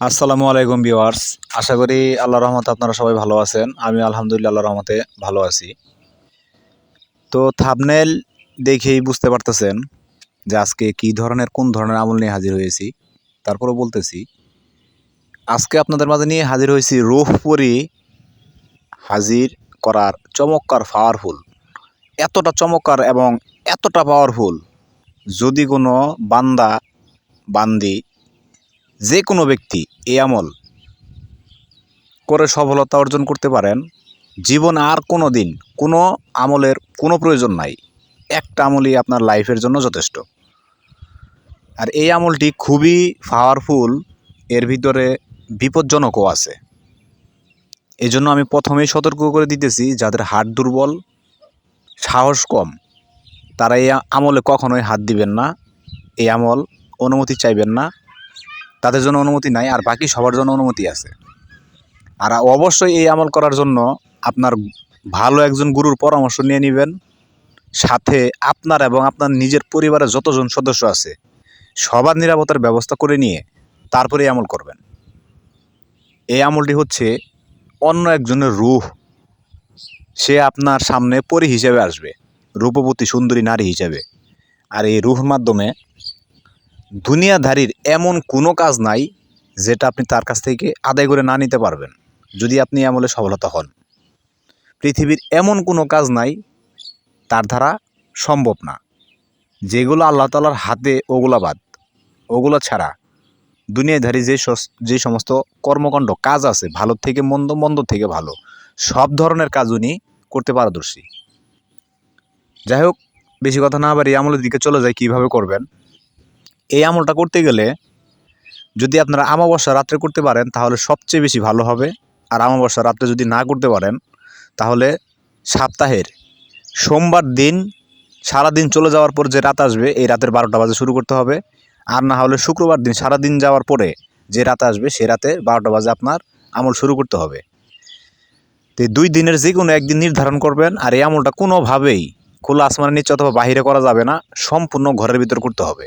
আসসালামু আলাইকুম ভিউয়ার্স। আশা করি আল্লাহ রহমতে আপনারা সবাই ভালো আছেন। আমি আলহামদুলিল্লাহ আল্লাহ রহমতে ভালো আছি। তো থাবনেল দেখেই বুঝতে পারতেছেন যে আজকে কি ধরনের, কোন ধরনের আমল নিয়ে হাজির হয়েছি। তারপরে বলতেছি, আজকে আপনাদের মাঝে নিয়ে হাজির হয়েছি রূপপুরি হাজির করার চমৎকার পাওয়ারফুল এতটা চমৎকার এবং এতটা পাওয়ারফুল যদি কোনো বান্দা, বান্দি যে কোনো ব্যক্তি এই আমল করে সফলতা অর্জন করতে পারেন, জীবনে আর কোনো দিন কোনো আমলের কোনো প্রয়োজন নাই। একটা আমলই আপনার লাইফের জন্য যথেষ্ট। আর এই আমলটি খুবই পাওয়ারফুল এর ভিতরে বিপজ্জনকও আছে। এই জন্য আমি প্রথমেই সতর্ক করে দিতেছি, যাদের হাট দুর্বল, সাহস কম, তারা এই আমলে কখনোই হাত দিবেন না। এই আমল অনুমতি চাইবেন না। তাদের জন্য অনুমতি নাই, আর বাকি সবার জন্য অনুমতি আছে। আর অবশ্যই এই আমল করার জন্য আপনার ভালো একজন গুরুর পরামর্শ নিয়ে নেবেন। সাথে আপনার এবং আপনার নিজের পরিবারের যতজন সদস্য আছে, সবার নিরাপত্তার ব্যবস্থা করে নিয়ে তারপরে আমল করবেন। এই আমলটি হচ্ছে অন্য একজনের রূহ। সে আপনার সামনে পরি হিসেবে আসবে, রূপবতী সুন্দরী নারী হিসেবে। আর এই রুহ মাধ্যমে দুনিয়াধারীর এমন কোনো কাজ নাই যেটা আপনি তার কাছ থেকে আদায় করে না নিতে পারবেন, যদি আপনি আমলে সফলতা হন। পৃথিবীর এমন কোনো কাজ নাই তার দ্বারা সম্ভব না। যেগুলো আল্লাহ তালার হাতে, ওগুলা বাদ। ওগুলো ছাড়া দুনিয়াধারী যে যে সমস্ত কর্মকাণ্ড, কাজ আছে, ভালো থেকে মন্দ মন্দ থেকে ভালো, সব ধরনের কাজ উনি করতে পারদর্শী। যাই হোক, বেশি কথা না বাড়ি আমলের দিকে চলে যায় কীভাবে করবেন? এই আমলটা করতে গেলে যদি আপনারা আমাবস্যা রাত্রে করতে পারেন, তাহলে সবচেয়ে বেশি ভালো হবে। আর আমাবস্যা রাত্রে যদি না করতে পারেন, তাহলে সপ্তাহের সোমবার দিন সারা দিন চলে যাওয়ার পর যে রাত আসবে, এই রাতের বারোটা বাজে শুরু করতে হবে। আর না হলে শুক্রবার দিন সারা দিন যাওয়ার পরে যে রাত আসবে, সে রাতে বারোটা বাজে আপনার আমল শুরু করতে হবে। তো দুই দিনের যে কোনো একদিন নির্ধারণ করবেন, আর এই আমলটা কোনোভাবেই খোলা আসমানের নিচে অথবা বাহিরে করা যাবে না, সম্পূর্ণ ঘরের ভিতর করতে হবে।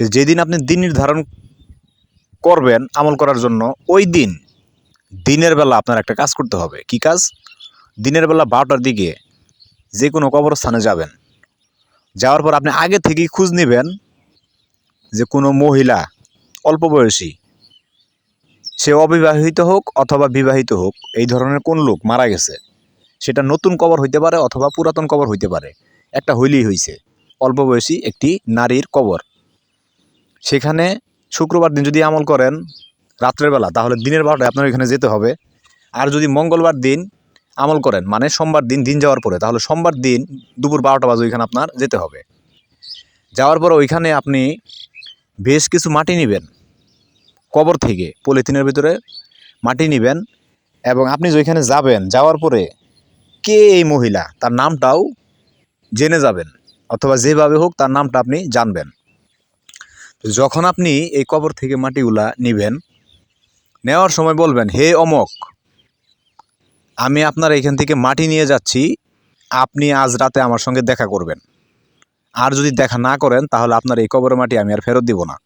তো যেদিন আপনি দিন নির্ধারণ করবেন আমল করার জন্য, ওই দিন, দিনের বেলা আপনার একটা কাজ করতে হবে। কি কাজ? দিনের বেলা বারোটার দিকে যে কোনো কবরস্থানে যাবেন। যাওয়ার পর আপনি আগে থেকেই খোঁজ নেবেন যে কোনো মহিলা, অল্প বয়সী, সে অবিবাহিত হোক অথবা বিবাহিত হোক, এই ধরনের কোন লোক মারা গেছে, সেটা নতুন কবর হইতে পারে অথবা পুরাতন কবর হইতে পারে। একটা হইলেই হইছে। অল্প বয়সী একটি নারীর কবর। সেখানে শুক্রবার দিন যদি আমল করেন রাত্রের বেলা, তাহলে দিনের বারোটায় আপনার এখানে যেতে হবে। আর যদি মঙ্গলবার দিন আমল করেন মানে সোমবার দিন দিন যাওয়ার পরে, তাহলে সোমবার দিন দুপুর বারোটা বাজে ওইখানে আপনার যেতে হবে। যাওয়ার পরে ওইখানে আপনি বেশ কিছু মাটি নেবেন, কবর থেকে, পলিথিনের ভিতরে মাটি নেবেন এবং আপনি যেখানে যাবেন, যাওয়ার পরে কে এই মহিলা, তার নামটাও জেনে যাবেন, অথবা যেভাবে হোক তার নামটা আপনি জানবেন। যখন আপনি এই কবর থেকে মাটিগুলা নিবেন, নেওয়ার সময় বলবেন, হে অমক, আমি আপনার এখান থেকে মাটি নিয়ে যাচ্ছি, আপনি আজ রাতে আমার সঙ্গে দেখা করবেন। আর যদি দেখা না করেন, তাহলে আপনার এই কবরের মাটি আমি আর ফেরত দিব না।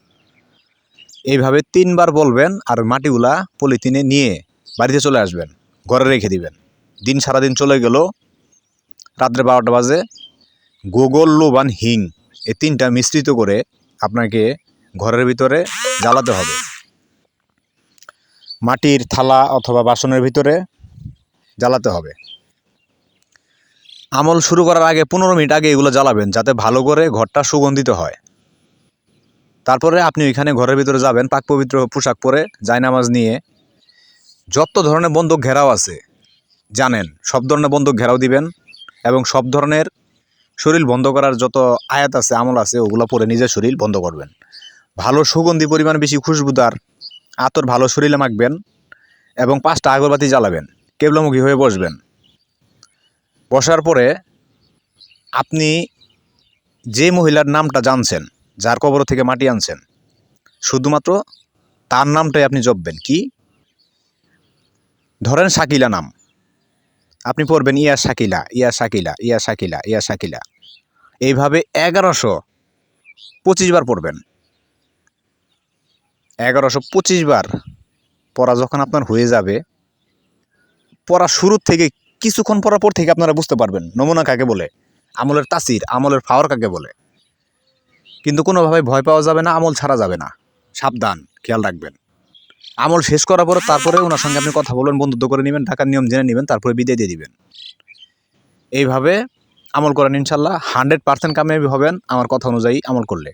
এইভাবে তিনবার বলবেন আর মাটিগুলা পলিথিনে নিয়ে বাড়িতে চলে আসবেন, ঘরে রেখে দিবেন। দিন সারাদিন চলে গেল, রাত্রে বারোটা বাজে। গোগল লোবান হিং, এই তিনটা মিশ্রিত করে আপনাকে ঘরের ভিতরে জ্বালাতে হবে। মাটির থালা অথবা বাসনের ভিতরে জ্বালাতে হবে। আমল শুরু করার আগে পনেরো মিনিট আগে এগুলো জ্বালাবেন যাতে ভালো করে ঘরটা সুগন্ধিত হয়। তারপরে আপনি ওইখানে ঘরের ভিতরে যাবেন, পাক পবিত্র পোশাক পরে জায়নামাজ নিয়ে। যত ধরনের বন্দুক ঘেরাও আছে, জানেন সব ধরনের বন্দুক ঘেরাও দিবেন এবং সব ধরনের শরীর বন্ধ করার যত আয়াত আছে, আমল আছে, ওগুলো পরে নিজের শরীর বন্ধ করবেন। ভালো সুগন্ধি পরিমাণ বেশি খুশবুদার, আতর ভালো শরীরে মাখবেন এবং পাঁচটা আগরবাতি জ্বালাবেন, কেবলামুখী হয়ে বসবেন। বসার পরে আপনি যে মহিলার নামটা জানছেন, যার কবর থেকে মাটি আনছেন, শুধুমাত্র তার নামটাই আপনি জপবেন। কি? ধরেন শাকিলা নাম। আপনি পড়বেন, ইয়া শাকিলা ইয়া শাকিলা ইয়া শাকিলা ইয়া শাকিলা। এইভাবে এগারোশো পঁচিশ বার পড়বেন। এগারোশো পঁচিশ বার পড়া যখন আপনার হয়ে যাবে, পড়া শুরুর থেকে, কিছুক্ষণ পড়ার পর থেকে আপনারা বুঝতে পারবেন, নমুনা কাকে বলে? আমলের তাসির, আমলের ফাওয়ার কাকে বলে? কিন্তু কোনোভাবে ভয় পাওয়া যাবে না, আমল ছাড়া যাবে না। সাবধান, খেয়াল রাখবেন। আমল শেষ করার পরে তারপরে ওনার সঙ্গে আপনি কথা বলবেন বন্ধুত্ব করে নেবেন, ঢাকার নিয়ম জেনে নেবেন, তারপরে বিদায় দিয়ে দিবেন। এইভাবে আমল করেন ইনশাল্লাহ হান্ড্রেড পার্সেন্ট কামিয়াবি হবেন আমার কথা অনুযায়ী আমল করলে।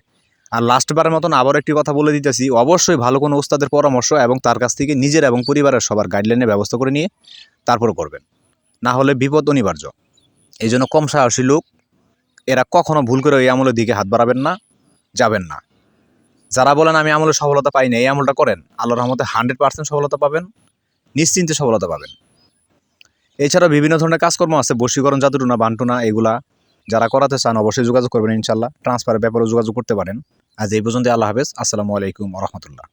আর লাস্টবারের মতন আবার একটি কথা বলে দিতেছি, অবশ্যই ভালো কোনো ওস্তাদের পরামর্শ এবং তার কাছ থেকে নিজের এবং পরিবারের সবার গাইডলাইনের ব্যবস্থা করে নিয়ে তারপরে করবেন। না হলে বিপদ অনিবার্য। এই জন্য কম সাহসী লোক, এরা কখনো ভুল করে ওই আমলের দিকে হাত বাড়াবেন না, যাবেন না। যারা বলেন আমি আমলে সফলতা পাইনি এই আমলটা করেন আল্লাহ রহমতে হান্ড্রেড পার্সেন্ট সফলতা পাবেন, নিশ্চিন্তে সফলতা পাবেন। এছাড়া বিভিন্ন ধরনের কাজকর্ম আছে, বশীকরণ জাদুটুনা, বান্টুনা, এগুলা যারা করাতে চান অবশ্যই যোগাযোগ করবেন ইনশাল্লাহ ট্রান্সফারের ব্যাপারে যোগাযোগ করতে পারেন। আজ এই পর্যন্ত আল্লাহ হাফেজ। আসসালামু আলাইকুম রহমতুল্লাহ।